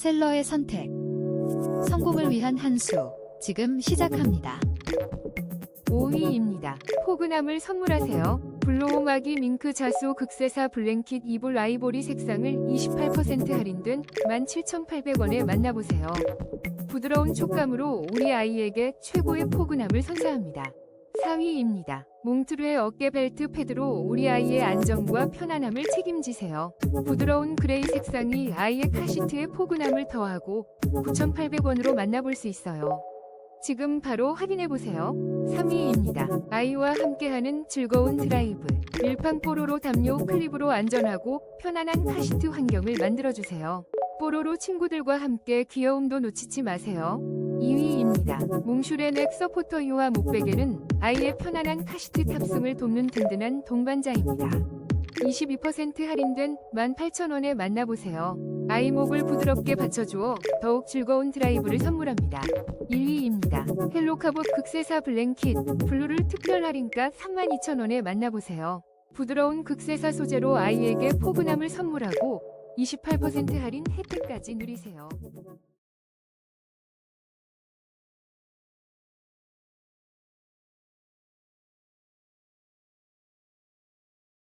셀러의 선택. 성공을 위한 한 수. 지금 시작합니다. 5위입니다. 포근함을 선물하세요. 블로우마기 밍크 자수 극세사 블랭킷 이불 아이보리 색상을 28% 할인된 17,800원에 만나보세요. 부드러운 촉감으로 우리 아이에게 최고의 포근함을 선사합니다. 4위입니다. 몽트루의 어깨 벨트 패드로 우리 아이의 안정과 편안함을 책임지세요. 부드러운 그레이 색상이 아이의 카시트에 포근함을 더하고 9,800원으로 만나볼 수 있어요. 지금 바로 확인해보세요. 3위입니다. 아이와 함께하는 즐거운 드라이브. 밀판 뽀로로 담요 클립으로 안전하고 편안한 카시트 환경을 만들어주세요. 뽀로로 친구들과 함께 귀여움도 놓치지 마세요. 2위입니다. 몽슈레 넥 서포터 유와 목베개는 아이의 편안한 카시트 탑승을 돕는 든든한 동반자입니다. 22% 할인된 18,000원에 만나보세요. 아이 목을 부드럽게 받쳐주어 더욱 즐거운 드라이브를 선물합니다. 1위입니다. 헬로카봇 극세사 블랭킷 블루를 특별 할인가 32,000원에 만나보세요. 부드러운 극세사 소재로 아이에게 포근함을 선물하고 28% 할인 혜택까지 누리세요.